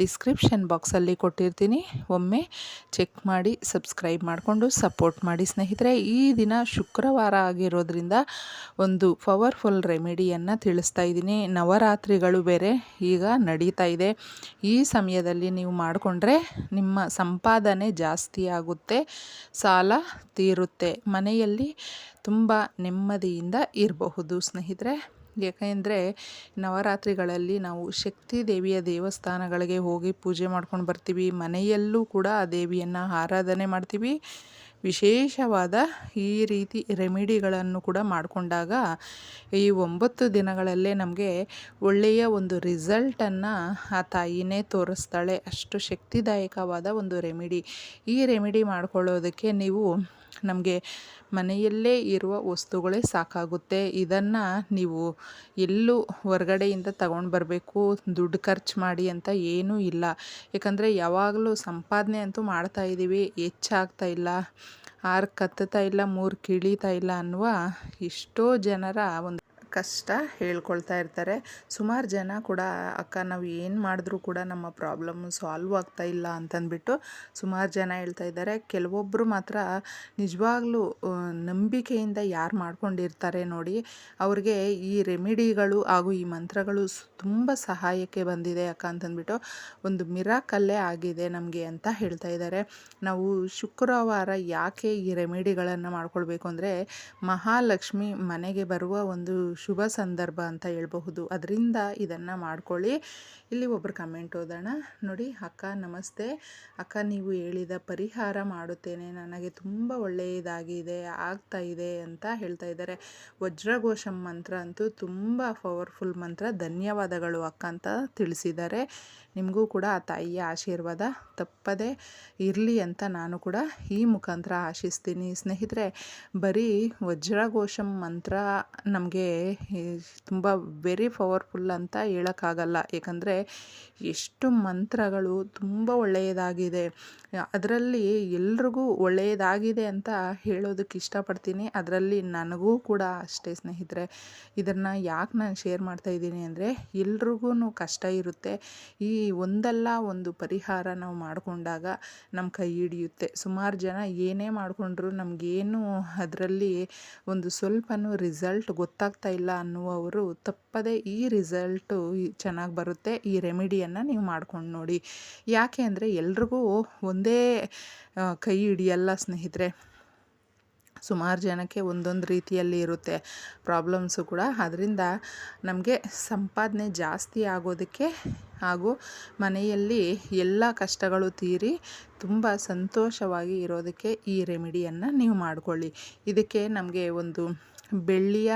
Description ಬಾಕ್ಸಲ್ಲಿ ಕೊಟ್ಟಿರ್ತೀನಿ. ಒಮ್ಮೆ ಚೆಕ್ ಮಾಡಿ ಸಬ್ಸ್ಕ್ರೈಬ್ ಮಾಡಿಕೊಂಡು ಸಪೋರ್ಟ್ ಮಾಡಿ ಸ್ನೇಹಿತರೆ. ಈ ದಿನ ಶುಕ್ರವಾರ ಆಗಿರೋದ್ರಿಂದ ಒಂದು ಪವರ್ಫುಲ್ ರೆಮಿಡಿಯನ್ನು ತಿಳಿಸ್ತಾ ಇದ್ದೀನಿ. ನವರಾತ್ರಿಗಳು ಬೇರೆ ಈಗ ನಡೀತಾ ಇದೆ. ಈ ಸಮಯದಲ್ಲಿ ನೀವು ಮಾಡಿಕೊಂಡ್ರೆ ನಿಮ್ಮ ಸಂಪಾದನೆ ಜಾಸ್ತಿ ಆಗುತ್ತೆ, ಸಾಲ ತೀರುತ್ತೆ. ಮನೆಯಲ್ಲಿ ತುಂಬ ನೆಮ್ಮದಿಯಿಂದ ಇರಬಹುದು ಸ್ನೇಹಿತರೆ. ಯಾಕೆಂದರೆ ನವರಾತ್ರಿಗಳಲ್ಲಿ ನಾವು ಶಕ್ತಿ ದೇವಿಯ ದೇವಸ್ಥಾನಗಳಿಗೆ ಹೋಗಿ ಪೂಜೆ ಮಾಡ್ಕೊಂಡು ಬರ್ತೀವಿ. ಮನೆಯಲ್ಲೂ ಕೂಡ ಆ ದೇವಿಯನ್ನು ಆರಾಧನೆ ಮಾಡ್ತೀವಿ. ವಿಶೇಷವಾದ ಈ ರೀತಿ ರೆಮಿಡಿಗಳನ್ನು ಕೂಡ ಮಾಡಿಕೊಂಡಾಗ ಈ ಒಂಬತ್ತು ದಿನಗಳಲ್ಲೇ ನಮಗೆ ಒಳ್ಳೆಯ ಒಂದು ರಿಸಲ್ಟನ್ನು ಆ ತಾಯಿನೇ ತೋರಿಸ್ತಾಳೆ. ಅಷ್ಟು ಶಕ್ತಿದಾಯಕವಾದ ಒಂದು ರೆಮಿಡಿ. ಈ ರೆಮಿಡಿ ಮಾಡ್ಕೊಳ್ಳೋದಕ್ಕೆ ನೀವು ನಮಗೆ ಮನೆಯಲ್ಲೇ ಇರುವ ವಸ್ತುಗಳೇ ಸಾಕಾಗುತ್ತೆ. ಇದನ್ನು ನೀವು ಎಲ್ಲೂ ಹೊರಗಡೆಯಿಂದ ತಗೊಂಡು ಬರಬೇಕು, ದುಡ್ಡು ಖರ್ಚು ಮಾಡಿ ಅಂತ ಏನೂ ಇಲ್ಲ. ಯಾಕಂದರೆ ಯಾವಾಗಲೂ ಸಂಪಾದನೆ ಅಂತೂ ಮಾಡ್ತಾ ಇದ್ದೀವಿ ಹೆಚ್ಚಾಗ್ತಾ ಇಲ್ಲ. ಆರು ಕತ್ತುತ್ತಾ ಇಲ್ಲ, ಮೂರು ಕಿಳೀತಾ ಇಲ್ಲ ಅನ್ನುವ ಎಷ್ಟೋ ಜನರ ಒಂದು ಕಷ್ಟ ಹೇಳ್ಕೊಳ್ತಾ ಇರ್ತಾರೆ. ಸುಮಾರು ಜನ ಕೂಡ, ಅಕ್ಕ, ನಾವು ಏನು ಮಾಡಿದ್ರೂ ಕೂಡ ನಮ್ಮ ಪ್ರಾಬ್ಲಮ್ ಸಾಲ್ವ್ ಆಗ್ತಾ ಇಲ್ಲ ಅಂತಂದ್ಬಿಟ್ಟು ಸುಮಾರು ಜನ ಹೇಳ್ತಾ ಇದ್ದಾರೆ. ಕೆಲವೊಬ್ಬರು ಮಾತ್ರ ನಿಜವಾಗ್ಲೂ ನಂಬಿಕೆಯಿಂದ ಯಾರು ಮಾಡ್ಕೊಂಡಿರ್ತಾರೆ ನೋಡಿ, ಅವ್ರಿಗೆ ಈ ರೆಮಿಡಿಗಳು ಹಾಗೂ ಈ ಮಂತ್ರಗಳು ತುಂಬ ಸಹಾಯಕ್ಕೆ ಬಂದಿದೆ ಅಕ್ಕ ಅಂತಂದ್ಬಿಟ್ಟು ಒಂದು ಮಿರಾಕಲ್ಲೇ ಆಗಿದೆ ನಮಗೆ ಅಂತ ಹೇಳ್ತಾ ಇದ್ದಾರೆ. ನಾವು ಶುಕ್ರವಾರ ಯಾಕೆ ಈ ರೆಮಿಡಿಗಳನ್ನು ಮಾಡ್ಕೊಳ್ಬೇಕು ಅಂದರೆ, ಮಹಾಲಕ್ಷ್ಮಿ ಮನೆಗೆ ಬರುವ ಒಂದು ಶುಭ ಸಂದರ್ಭ ಅಂತ ಹೇಳ್ಬಹುದು. ಅದರಿಂದ ಇದನ್ನು ಮಾಡ್ಕೊಳ್ಳಿ. ಇಲ್ಲಿ ಒಬ್ಬರು ಕಮೆಂಟ್ ಓದೋಣ. ನೋಡಿ, ಅಕ್ಕ, ನಮಸ್ತೆ. ಅಕ್ಕ, ನೀವು ಹೇಳಿದ ಪರಿಹಾರ ಮಾಡುತ್ತೇನೆ. ನನಗೆ ತುಂಬ ಒಳ್ಳೆಯದಾಗಿದೆ, ಆಗ್ತಾ ಇದೆ ಅಂತ ಹೇಳ್ತಾ ಇದ್ದಾರೆ. ವಜ್ರಘೋಷಂ ಮಂತ್ರ ಅಂತೂ ತುಂಬ ಪವರ್ಫುಲ್ ಮಂತ್ರ. ಧನ್ಯವಾದಗಳು, ಅಕ್ಕ ಅಂತ ತಿಳಿಸಿದ್ದಾರೆ. ನಿಮಗೂ ಕೂಡ ಆ ತಾಯಿಯ ಆಶೀರ್ವಾದ ತಪ್ಪದೆ ಇರಲಿ ಅಂತ ನಾನು ಕೂಡ ಈ ಮುಖಾಂತರ ಆಶಿಸ್ತೀನಿ. ಸ್ನೇಹಿತರೆ, ಬರೀ ವಜ್ರಘೋಷಂ ಮಂತ್ರ ನಮಗೆ ತುಂಬ ವೆರಿ ಪವರ್ಫುಲ್ ಅಂತ ಹೇಳೋಕ್ಕಾಗಲ್ಲ. ಏಕೆಂದರೆ ಎಷ್ಟು ಮಂತ್ರಗಳು ತುಂಬ ಒಳ್ಳೆಯದಾಗಿದೆ. ಅದರಲ್ಲಿ ಎಲ್ರಿಗೂ ಒಳ್ಳೆಯದಾಗಿದೆ ಅಂತ ಹೇಳೋದಕ್ಕೆ ಇಷ್ಟಪಡ್ತೀನಿ. ಅದರಲ್ಲಿ ನನಗೂ ಕೂಡ ಅಷ್ಟೇ ಸ್ನೇಹಿತರೆ, ಇದನ್ನು ಯಾಕೆ ನಾನು ಶೇರ್ ಮಾಡ್ತಾಯಿದ್ದೀನಿ ಅಂದರೆ ಎಲ್ರಿಗೂ ಕಷ್ಟ ಇರುತ್ತೆ. ಈ ಒಂದಲ್ಲ ಒಂದು ಪರಿಹಾರ ನಾವು ಮಾಡಿಕೊಂಡಾಗ ನಮ್ಮ ಕೈ ಹಿಡಿಯುತ್ತೆ. ಸುಮಾರು ಜನ ಏನೇ ಮಾಡಿಕೊಂಡ್ರು ನಮಗೇನು ಅದರಲ್ಲಿ ಒಂದು ಸ್ವಲ್ಪನೂ ರಿಸಲ್ಟ್ ಗೊತ್ತಾಗ್ತಾ ಇಲ್ಲ. ಅನ್ನುವವರು ತಪ್ಪದೇ ಈ ರಿಸಲ್ಟು ಚೆನ್ನಾಗಿ ಬರುತ್ತೆ, ಈ ರೆಮಿಡಿಯನ್ನು ನೀವು ಮಾಡ್ಕೊಂಡು ನೋಡಿ. ಯಾಕೆ ಅಂದರೆ ಎಲ್ರಿಗೂ ಒಂದೇ ಕೈ ಹಿಡಿಯಲ್ಲ ಸ್ನೇಹಿತರೆ. ಸುಮಾರು ಜನಕ್ಕೆ ಒಂದೊಂದು ರೀತಿಯಲ್ಲಿ ಇರುತ್ತೆ ಪ್ರಾಬ್ಲಮ್ಸು ಕೂಡ. ಅದರಿಂದ ನಮಗೆ ಸಂಪಾದನೆ ಜಾಸ್ತಿ ಆಗೋದಕ್ಕೆ ಹಾಗೂ ಮನೆಯಲ್ಲಿ ಎಲ್ಲ ಕಷ್ಟಗಳು ತೀರಿ ತುಂಬ ಸಂತೋಷವಾಗಿ ಇರೋದಕ್ಕೆ ಈ ರೆಮಿಡಿಯನ್ನು ನೀವು ಮಾಡಿಕೊಳ್ಳಿ. ಇದಕ್ಕೆ ನಮಗೆ ಒಂದು ಬೆಳ್ಳಿಯ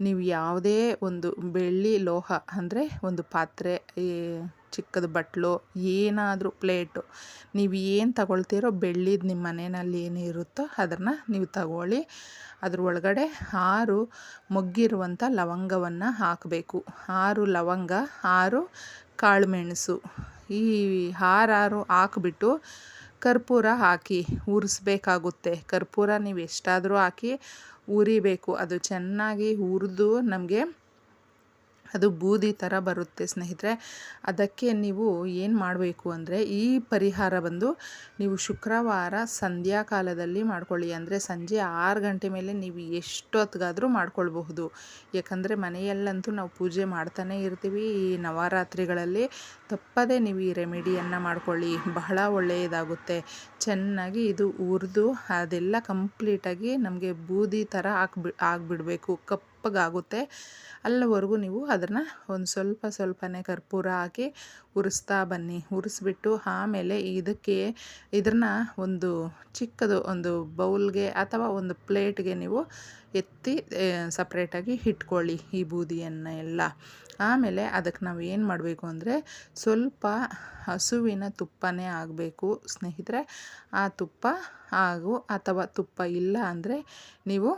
ನೀವು ಯಾವುದೇ ಒಂದು ಬೆಳ್ಳಿ ಲೋಹ ಅಂದರೆ ಒಂದು ಪಾತ್ರೆ ಚಿಕ್ಕದ ಬಟ್ಲು, ಏನಾದರೂ ಪ್ಲೇಟು, ನೀವು ಏನು ತಗೊಳ್ತೀರೋ ಬೆಳ್ಳಿದು ನಿಮ್ಮ ಮನೆಯಲ್ಲಿ ಏನು ಇರುತ್ತೋ ಅದನ್ನು ನೀವು ತಗೊಳ್ಳಿ. ಅದ್ರ ಒಳಗಡೆ ಆರು ಮೊಗ್ಗಿರುವಂಥ ಲವಂಗವನ್ನು ಹಾಕಬೇಕು. ಆರು ಲವಂಗ, ಆರು ಕಾಳುಮೆಣಸು. ಈ ಆರಾರು ಹಾಕ್ಬಿಟ್ಟು ಕರ್ಪೂರ ಹಾಕಿ, ಉರಿಸ್ಬೇಕಾಗುತ್ತೆ. ಕರ್ಪೂರ ನೀವು ಎಷ್ಟಾದರೂ ಹಾಕಿ ಉರಿಬೇಕು. ಅದು ಚೆನ್ನಾಗಿ ಹುರಿದು ನಮಗೆ ಅದು ಬೂದಿ ಥರ ಬರುತ್ತೆ ಸ್ನೇಹಿತರೆ. ಅದಕ್ಕೆ ನೀವು ಏನು ಮಾಡಬೇಕು ಅಂದರೆ ಈ ಪರಿಹಾರ ಬಂದು ನೀವು ಶುಕ್ರವಾರ ಸಂಧ್ಯಾಕಾಲದಲ್ಲಿ ಮಾಡ್ಕೊಳ್ಳಿ. ಅಂದರೆ ಸಂಜೆ ಆರು ಗಂಟೆ ಮೇಲೆ ನೀವು ಎಷ್ಟೊತ್ತಿಗಾದರೂ ಮಾಡ್ಕೊಳ್ಬಹುದು. ಯಾಕಂದರೆ ಮನೆಯಲ್ಲಂತೂ ನಾವು ಪೂಜೆ ಮಾಡ್ತಾನೆ ಇರ್ತೀವಿ. ಈ ನವರಾತ್ರಿಗಳಲ್ಲಿ ತಪ್ಪದೇ ನೀವು ಈ ರೆಮಿಡಿಯನ್ನು ಮಾಡ್ಕೊಳ್ಳಿ. ಬಹಳ ಒಳ್ಳೆಯದಾಗುತ್ತೆ. ಚೆನ್ನಾಗಿ ಇದು ಉರಿದು ಅದೆಲ್ಲ ಕಂಪ್ಲೀಟಾಗಿ ನಮಗೆ ಬೂದಿ ಥರ ಹಾಕ್ಬಿ ಆಗಿಬಿಡ್ಬೇಕು. ಕಪ್ಪಗಾಗುತ್ತೆ ಅಲ್ಲಿವರೆಗೂ ನೀವು ಅದನ್ನು ಒಂದು ಸ್ವಲ್ಪ ಸ್ವಲ್ಪನೇ ಕರ್ಪೂರ ಹಾಕಿ ಉರಿಸ್ತಾ ಬನ್ನಿ. ಉರಿಸ್ಬಿಟ್ಟು ಆಮೇಲೆ ಇದಕ್ಕೆ ಇದನ್ನ ಒಂದು ಚಿಕ್ಕದು ಒಂದು ಬೌಲ್ಗೆ ಅಥವಾ ಒಂದು ಪ್ಲೇಟ್ಗೆ ನೀವು ಎತ್ತಿ ಸಪ್ರೇಟಾಗಿ ಇಟ್ಕೊಳ್ಳಿ ಈ ಬೂದಿಯನ್ನು ಎಲ್ಲ. ಆಮೇಲೆ ಅದಕ್ಕೆ ನಾವು ಏನು ಮಾಡಬೇಕು ಅಂದರೆ ಸ್ವಲ್ಪ ಹಸುವಿನ ತುಪ್ಪನೇ ಆಗಬೇಕು. ಸ್ನೇಹಿತರೆ, ಆ ತುಪ್ಪ ಹಾಗೂ ಅಥವಾ ತುಪ್ಪ ಇಲ್ಲ ಅಂದರೆ ನೀವು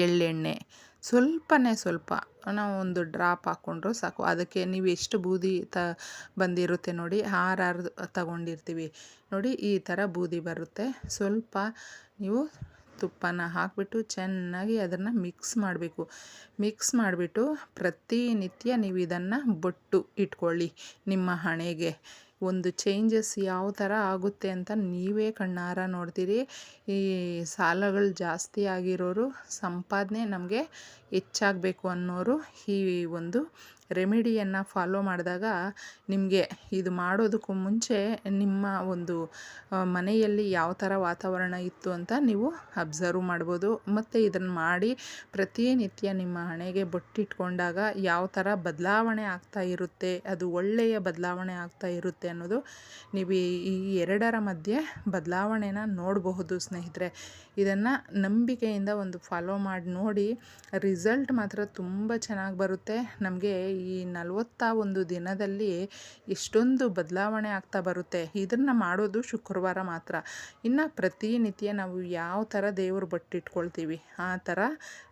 ಎಳ್ಳೆಣ್ಣೆ. ಸ್ವಲ್ಪನೇ ಸ್ವಲ್ಪ. ನಾವು ಒಂದು ಡ್ರಾಪ್ ಹಾಕ್ಕೊಂಡ್ರು ಸಾಕು. ಅದಕ್ಕೆ ನೀವು ಎಷ್ಟು ಬೂದಿ ತ, ಬಂದಿರುತ್ತೆ ನೋಡಿ. ಆರಾರು ಆರು ತಗೊಂಡಿರ್ತೀವಿ. ನೋಡಿ, ಈ ಥರ ಬೂದಿ ಬರುತ್ತೆ. ಸ್ವಲ್ಪ ನೀವು ತುಪ್ಪನ ಹಾಕಿಬಿಟ್ಟು ಚೆನ್ನಾಗಿ ಅದನ್ನು ಮಿಕ್ಸ್ ಮಾಡಬೇಕು. ಮಿಕ್ಸ್ ಮಾಡಿಬಿಟ್ಟು ಪ್ರತಿನಿತ್ಯ ನೀವು ಇದನ್ನು ಬೊಟ್ಟು ಇಟ್ಕೊಳ್ಳಿ ನಿಮ್ಮ ಹಣೆಗೆ. ಒಂದು ಚೇಂಜಸ್ ಯಾವ ಥರ ಆಗುತ್ತೆ ಅಂತ ನೀವೇ ಕಣ್ಣಾರ ನೋಡ್ತೀರಿ. ಈ ಸಾಲಗಳು ಜಾಸ್ತಿ ಆಗಿರೋರು ಸಂಪಾದನೆ ನಮಗೆ ಹೆಚ್ಚಾಗಬೇಕು ಅನ್ನೋರು ಈ ಒಂದು ರೆಮಿಡಿಯನ್ನು ಫಾಲೋ ಮಾಡಿದಾಗ ನಿಮಗೆ ಇದು ಮಾಡೋದಕ್ಕೂ ಮುಂಚೆ ನಿಮ್ಮ ಒಂದು ಮನೆಯಲ್ಲಿ ಯಾವ ಥರ ವಾತಾವರಣ ಇತ್ತು ಅಂತ ನೀವು ಅಬ್ಸರ್ವ್ ಮಾಡ್ಬೋದು. ಮತ್ತು ಇದನ್ನು ಮಾಡಿ ಪ್ರತಿನಿತ್ಯ ನಿಮ್ಮ ಹಣೆಗೆ ಬೊಟ್ಟಿಟ್ಕೊಂಡಾಗ ಯಾವ ಥರ ಬದಲಾವಣೆ ಆಗ್ತಾ ಇರುತ್ತೆ, ಅದು ಒಳ್ಳೆಯ ಬದಲಾವಣೆ ಆಗ್ತಾ ಇರುತ್ತೆ ಅನ್ನೋದು ನೀವು ಈ ಎರಡರ ಮಧ್ಯೆ ಬದಲಾವಣೆನ ನೋಡಬಹುದು ಸ್ನೇಹಿತರೆ. ಇದನ್ನು ನಂಬಿಕೆಯಿಂದ ಒಂದು ಫಾಲೋ ಮಾಡಿ ನೋಡಿ, ರಿಸಲ್ಟ್ ಮಾತ್ರ ತುಂಬ ಚೆನ್ನಾಗಿ ಬರುತ್ತೆ. ನಮಗೆ ಈ ನಲವತ್ತ ಒಂದು ದಿನದಲ್ಲಿ ಎಷ್ಟೊಂದು ಬದಲಾವಣೆ ಆಗ್ತಾ ಬರುತ್ತೆ. ಇದನ್ನು ಮಾಡೋದು ಶುಕ್ರವಾರ ಮಾತ್ರ. ಇನ್ನು ಪ್ರತಿನಿತ್ಯ ನಾವು ಯಾವ ಥರ ದೇವ್ರ ಬಟ್ಟಿಟ್ಕೊಳ್ತೀವಿ, ಆ ಥರ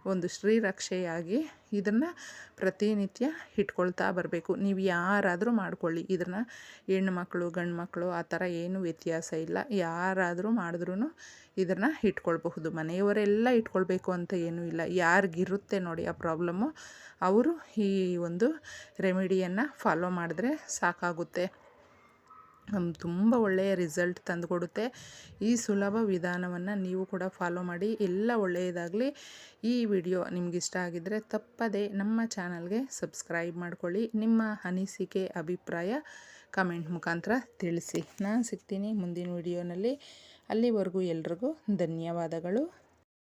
ಒಂದು ಶ್ರೀರಕ್ಷೆಯಾಗಿ ಇದನ್ನು ಪ್ರತಿನಿತ್ಯ ಇಟ್ಕೊಳ್ತಾ ಬರಬೇಕು. ನೀವು ಯಾರಾದರೂ ಮಾಡ್ಕೊಳ್ಳಿ. ಇದನ್ನು ಹೆಣ್ಣು ಮಕ್ಕಳು ಗಂಡು ಮಕ್ಕಳು ಆ ಥರ ಏನು ವ್ಯತ್ಯಾಸ ಇಲ್ಲ. ಯಾರಾದರೂ ಮಾಡಿದ್ರೂ ಇದನ್ನು ಇಟ್ಕೊಳ್ಬಹುದು. ಮನೆಯವರೆಲ್ಲ ಇಟ್ಕೊಳ್ಬೇಕು ಅಂತ ಏನೂ ಇಲ್ಲ. ಯಾರಿಗಿರುತ್ತೆ ನೋಡಿ ಆ ಪ್ರಾಬ್ಲಮ್ಮು, ಅವರು ಈ ಒಂದು ರೆಮಿಡಿಯನ್ನು ಫಾಲೋ ಮಾಡಿದ್ರೆ ಸಾಕಾಗುತ್ತೆ. ತುಂಬ ಒಳ್ಳೆಯ ರಿಸಲ್ಟ್ ತಂದುಕೊಡುತ್ತೆ ಈ ಸುಲಭ ವಿಧಾನವನ್ನು ನೀವು ಕೂಡ ಫಾಲೋ ಮಾಡಿ, ಎಲ್ಲ ಒಳ್ಳೆಯದಾಗಲಿ. ಈ ವಿಡಿಯೋ ನಿಮಗಿಷ್ಟ ಆಗಿದ್ದರೆ ತಪ್ಪದೇ ನಮ್ಮ ಚಾನಲ್ಗೆ ಸಬ್ಸ್ಕ್ರೈಬ್ ಮಾಡ್ಕೊಳ್ಳಿ. ನಿಮ್ಮ ಅನಿಸಿಕೆ, ಅಭಿಪ್ರಾಯ ಕಮೆಂಟ್ ಮುಖಾಂತರ ತಿಳಿಸಿ. ನಾನು ಸಿಗ್ತೀನಿ ಮುಂದಿನ ವಿಡಿಯೋನಲ್ಲಿ ಅಲ್ಲಿವರೆಗೂ ಎಲ್ರಿಗೂ ಧನ್ಯವಾದಗಳು.